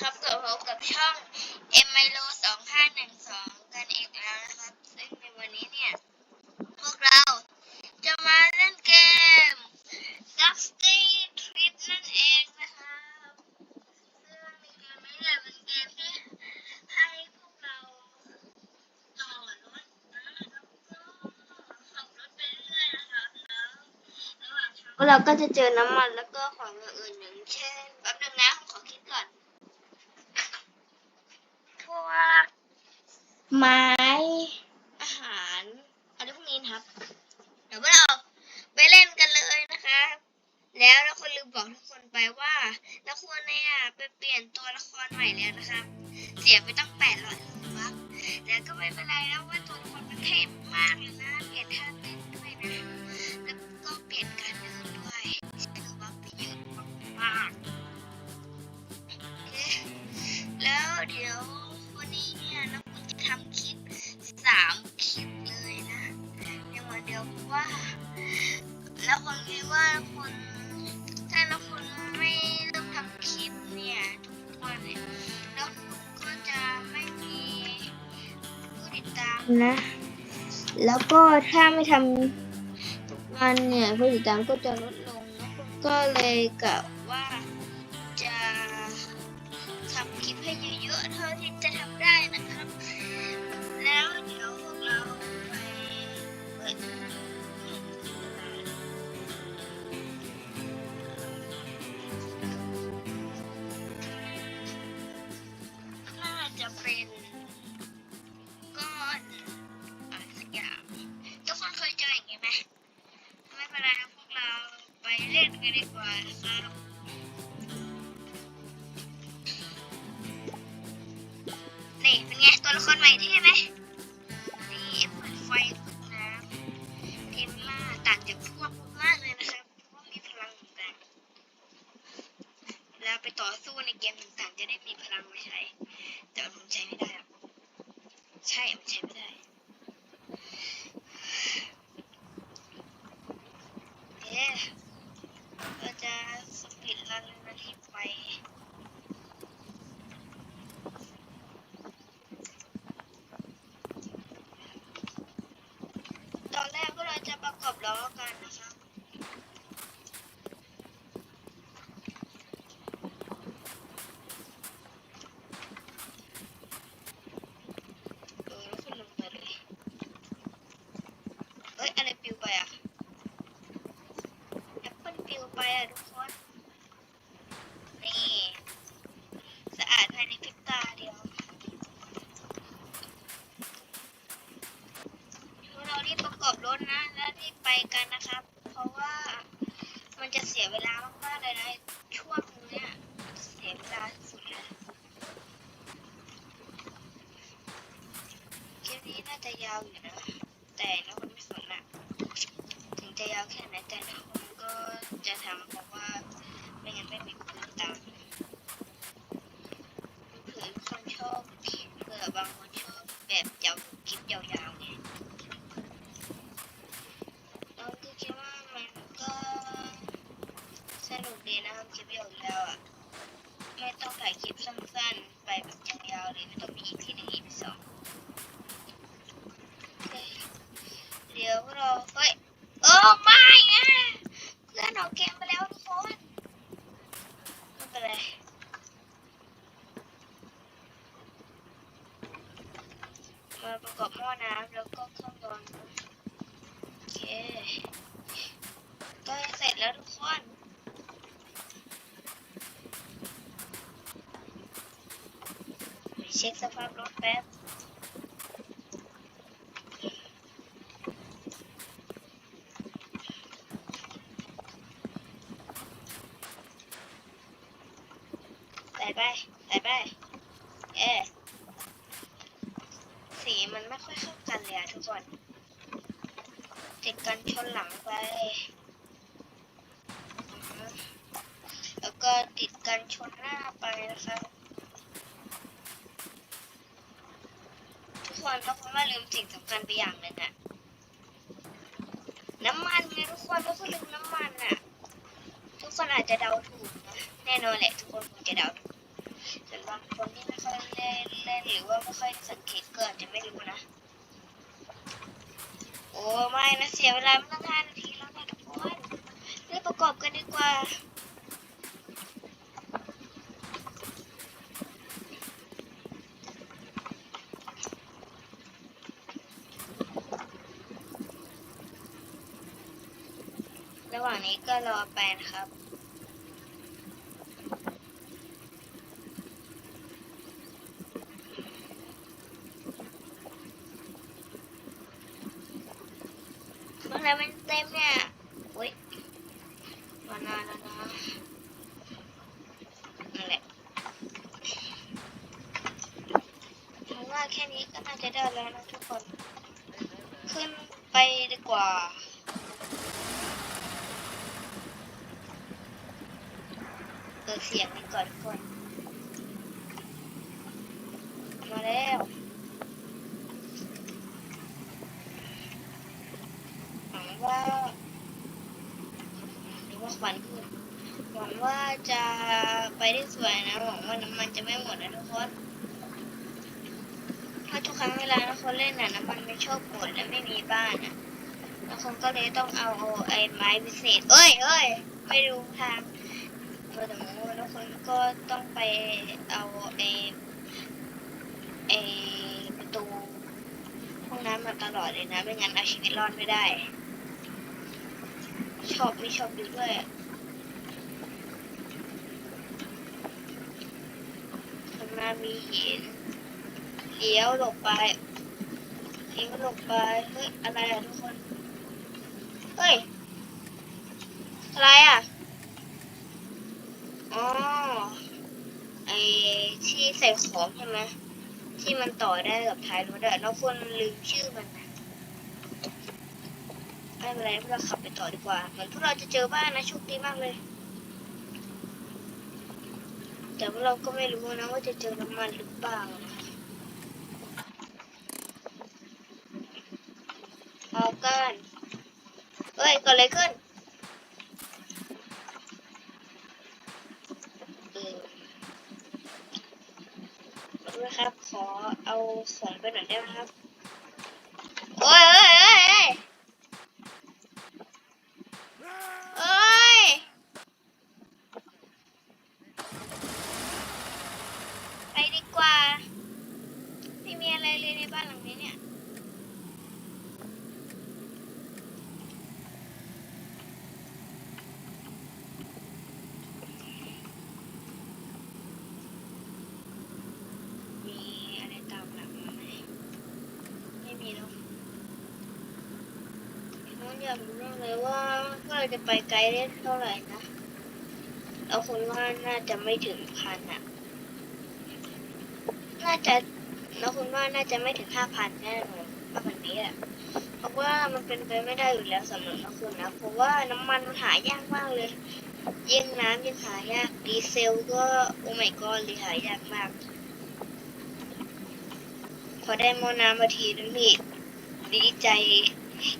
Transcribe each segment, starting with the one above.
ครับกับพบกับช่อง m i l o 2512 กันอีกแล้วนะครับ ซึ่งในวันนี้เนี่ย พวกเราจะมาเล่นเกม Dusty Trip นั่นเองนะครับซึ่งในเกมนี้เนี่ยเป็นเกมที่ให้พวกเราต่อรถนะแล้วก็ขับรถไปเรื่อยๆนะครับแล้วระหว่างทางเราก็จะเจอน้ำมันแล้วก็ของอย่างอื่นอย่างเช่นแป๊บนึงนะผมขอคิดก่อน พว กไม้อาหารอะไรพวกนี้นะครับ เดี๋ยวพวกเราไปเล่นกันเลยนะครับแล้วเราควรลืมบอกทุกคนไปว่าเราควรเนี่ยไปเปลี่ยนตัวละครใหม่แล้วนะครับเสียไปตั้งแปดร้อยครับแต่ก็ไม่เป็นไรแล้วว่าตัวละครมันเท่มากเลยนะเปลี่ยนท่าเต้น นะ แล้วก็ถ้าไม่ทำทุกวันเนี่ยผู้ติดตามก็จะลดลงนะก็เลยกะว่า ดีกว่านะครับนี่เป็นไงตัวละครใหม่เท่ไหมนี่เอฟเปิดไฟนน้ำเทมล่าต่างจากพวกมากเลยนะครับเพราะว่ามีพลังต่างๆเวลาไปต่อสู้ในเกมต่างๆจะได้มีพลังมาใช้ แต่ผมใช้ไม่ได้หรอกใช่มันใช้ไม่ได้เอ๊ะเราจะสปีดรันนาทีไป ตอนแรกพวกเราจะประกอบล้อกันนะครับ เออแล้วขึ้นลงไปเลย เอ้ย อะไรปลิวไปอะ แอปเปิลปลิวไปอะทุกคน นี่ สะอาดภายในพริบตาเดียว เรารีบประกอบรถนะ แล้วรีบไปกันนะครับ เพราะว่ามันจะเสียเวลามากๆเลยนะ ช่วงเนี้ยเสียเวลาสุดเลยคลิปนี้น่าจะยาวอยู่นะ แต่นะคนไม่สนอะถึงจะยาวแค่ไหนแต่นะคนก็จะทำเพราะว่าไม่งั้นไม่มีคนตามเผื่อคนชอบเผื่อบางคนชอบแบบยาวคลิปยาวๆไงเราก็คิดว่ามันก็สนุกดีนะครับคลิปยาวๆอะไม่ต้องถ่ายคลิปสั้นๆ ไปแบบยาวๆเลยไม่ต้องมี EP หนึ่ง EP สองโอเคเดี๋ยวเราเฮ้ยเออไม่อะเพื่อนออกเกมไปแล้วทุกคนไม่เป็นไรมาประกอบหม้อน้ำแล้วก็เครื่องร้อนโอเคก็เสร็จแล้วทุกคนเช็คสภาพรถแป๊บ ใส่ไป ใส่ไป เอ๊ะสีมันไม่ค่อยเข้ากันเลยอะทุกคน ติดกันชนหลังไป แล้วก็ติดกันชนหน้าไปนะครับทุกคนต้องไม่ลืมสิ่งสำคัญไปอย่างหนึ่งอะน้ำมันไงทุกคนต้องลืมน้ำมันอะทุกคนอาจจะเดาถูกนะแน่นอนแหละทุกคนคงจะเดาถูกส่วนบางคนที่ไม่ค่อยเล่นเล่นหรือว่าไม่ค่อยสังเกตก็อาจจะไม่รู้ ไม่นะเสียเวลาไม่ต้องห้านาทีแล้วนะทุกคนเล่นประกอบกันดีกว่าระหว่างนี้ก็รอแปนครับ เมันเต็มเนี่ยโอ๊ยมานานแล้วนะนั่นแหละผมว่าแค่นี้ก็น่าจะได้แล้วนะทุกคน ขึ้นไปดีกว่า เปิดเสียงนี้ก่อนทุกคน มาแล้วหวังว่าหรือว่าควันขึ้นหวังว่า จะไปได้สวยนะหวังว่าน้ำมันจะไม่หมดนะทุกคนเพราะทุกครั้งเวลาทุกคนเล่นน่ะน้ำมันไม่ชอบหมดและไม่มีบ้านอะทุกคนก็เลยต้องเอาไอ้ไม้พิเศษเอ้ยเอ้ยไม่รู้ทางพอสมมติทุกคนก็ต้องไปเอาไอ้ไอ้ประตูห้องน้ำมาตลอดเลยนะไม่งั้นเอาชีวิตรอดไม่ได้ ชอบไม่ชอบดูด้วยอะข้างมีหินเลี้ยวหลบไปเลี้ยวหลบไปเฮ้ยอะไรอะทุกคนเฮ้ยอะไรอะอ๋อไอที่ใส่ของใช่ไหมที่มันต่อได้กับท้ายรถอะเราควรลืมชื่อมันนะไม่เป็นไรพวกเราขับไปต่อดีกว่าเหมือนพวกเราจะเจอบ้านนะโชคดีมากเลย แต่เราก็ไม่รู้นะว่าจะเจอน้ำมันหรือเปล่า เอากันเอ้ยเกิดอะไรขึ้นเออขอโทษนะครับ ขอเอาของไปหน่อยได้ไหมครับ โอ้ยเอ้ยเอ้ยเอ้ยเอ้ยไปดีกว่า ไม่มีอะไรเลยในบ้านหลังนี้เนี่ย มีอะไรตามหลังมาไหมไม่มีแล้วน้ อยากรู้เรื่องเลยว่าก็เราจะไปไกลได้เท่าไหร่นะเราคนว่าน่าจะไม่ถึงพันอะน่าจะเราคนว่าน่าจะไม่ถึงห้าพันแน่นอนประมาณนี้อะเพราะว่ามันเป็นไปไม่ได้อยู่แล้วสำหรับเราคนนะเพราะว่าน้ำมันมันหายากมากเลยยิ่งน้ำยิ่งหายากดีเซลก็โอ้ไม่ก็เลยหายากมาก พอได้มอน้ำมาทีนึงนี่ดีใจ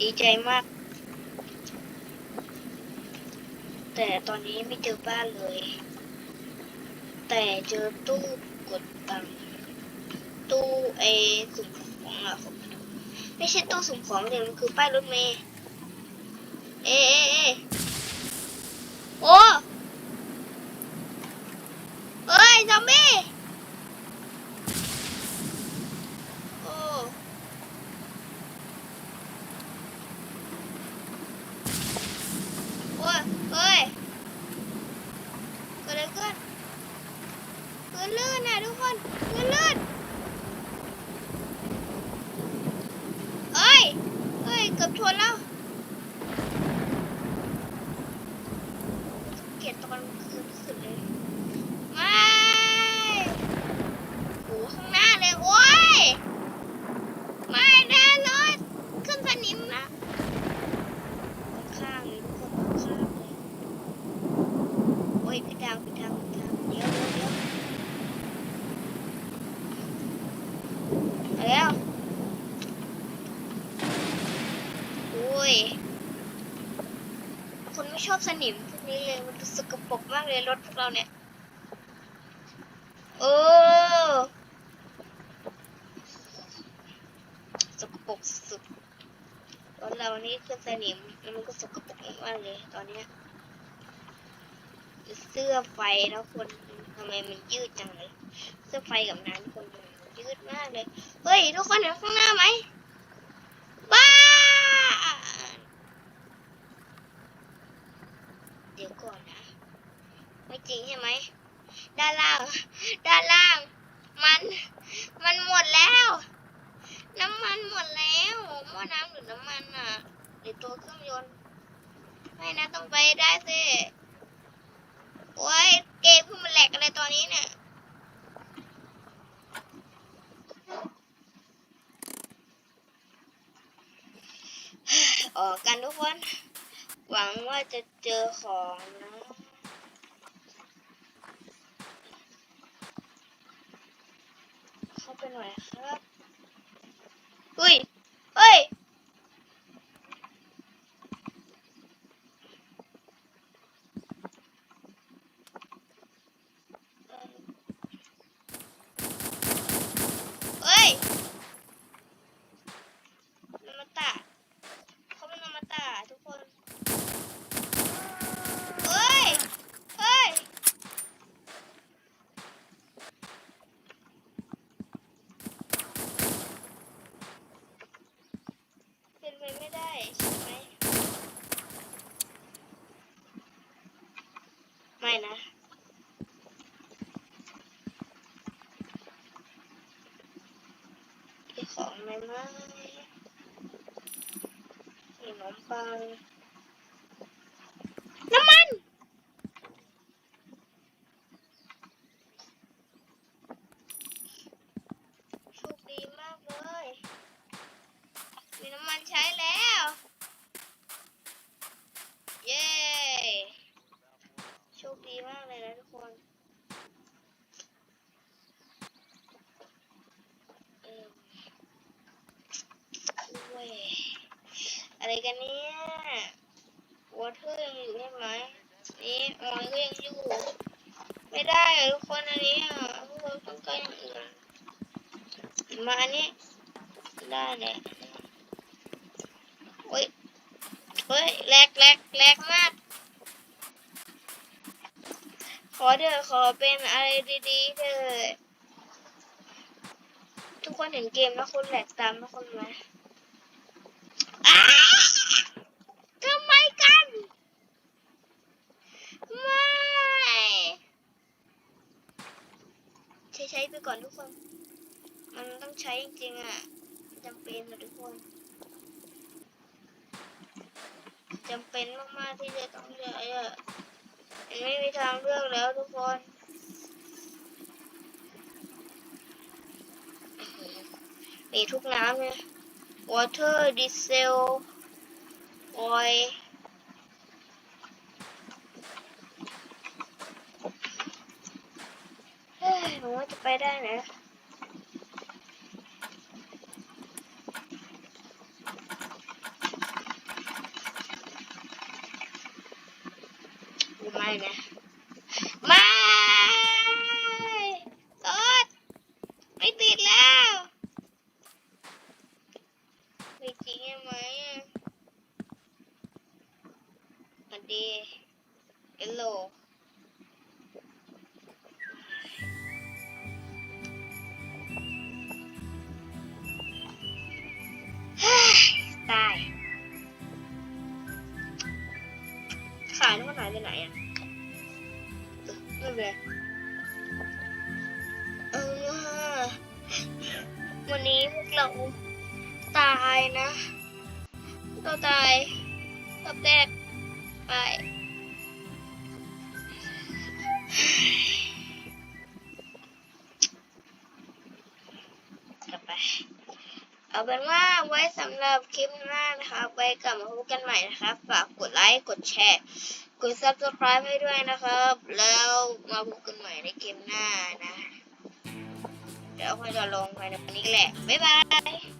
ดีใจมาก แต่ตอนนี้ไม่เจอบ้านเลย แต่เจอตู้กดตังค์ตู้ไอสุ่มของอะผมไม่ใช่ตู้สุ่มของแต่มันคือป้ายรถเมย์เอเอเอโอ้เอ้ยซอมบี้ โอ้โอ้ยเฮ้ยเกิดอะไรขึ้นพื้น ลื่นนะทุกคนพื้นลื่นเฮ้ยเฮ้ยเกือบชนแล้วเกลียดตอนคืนสุดเลยไม่โอ้ข้างหน้าเลยโอ้ยไม่ได้เลยขึ้นสนิมนะข้างเลยทุกคนข้างเลยโอ้ยผิดทางผิดทางผิดทางเดี๋ยวเดี๋ยวเดี๋ยวเอาแล้วโอ้ยคนไม่ ชอบสนิมพวกนี้เลยมันดูสกปรกมากเลยรถพวกเราเนี่ยโอ้สกปรกสุดรถเรานี่คือสนิมแล้วมันก็สกปรกมากเลยตอนเนี้ยเสื้อไฟแล้วคนทำไมมันยืดจังเลย เสื้อไฟกับน้ำคนมันยืดมากเลย เฮ้ย ทุกคนเห็นข้างหน้าไหมบ้า เดี๋ยวก่อนนะ ไม่จริงใช่ไหม ด้านล่าง ด้านล่าง มัน มันหมดแล้ว น้ำมันหมดแล้วหม้อน้ำหรือน้ำมันอะ หรือตัวเครื่องยนต์ ไม่นะต้องไปได้สิโอ้ยเกมเพิ่งมันแหลกอะไรตอนนี้เนี่ยออกกันทุกคน หวังว่าจะเจอของนะเข้าไปหน่อยครับ อุ้ยเฮ้ย เฮ้ยนามาตะเขาเป็นนามาตะทุกคน เฮ้ย เฮ้ย เป็นไปไม่ได้ใช่ไหม ไม่ นะมีของอะไรไหมมีขนมปังน้ำมันโชคดีมากเลย มีน้ำมันใช้แล้ว เย้ โชคดีมากเลยนะทุกคนเออเว้ยอะไรกันเนี่ย วอเทอร์ยังอยู่ใช่ไหม นี่ออยก็ยังอยู่ ไม่ได้อะทุกคนอันนี้อะพวกเราต้องการอย่างอื่น มาอันนี้ได้เลยโอ้ยเฮ้ยแหลกแหลกแหลกมาก ขอเถอะขอเป็นอะไรดีๆเถอะทุกคนเห็นเกมแล้วคนแหลกตามทุกคนไหมทำไมกัน ไม่ใช้ใช้ไปก่อนทุกคน มันต้องใช้จริงๆอะจำเป็นนะทุกคนจำเป็นมากๆที่จะต้องใช้อะมันไม่มีทางเลือกแล้วทุกคนมีทุกน้ำเลย water diesel oil เฮ้ยหนูว่าจะไปได้นะ ไม่นะ ไม่รถไม่ติดแล้ว ไม่จริงใช่ไหมอะ สวัสดีเอลโลตายขายแล้วมันหายไปไหนอะเออไม่เป็นไรเออวันนี้พวกเราตายนะ เราตายรอบแรก ไปกลับไป เอาเป็นว่าไว้สำหรับคลิปหน้านะคะไว้กลับมาพบกันใหม่นะครับฝากกดไลค์ กดแชร์ กด subscribe ให้ด้วยนะครับ แล้วมาพบกันใหม่ในเกมหน้านะ เดี๋ยวค่อยจะลงภายในวันนี้แหละ บ๊ายบาย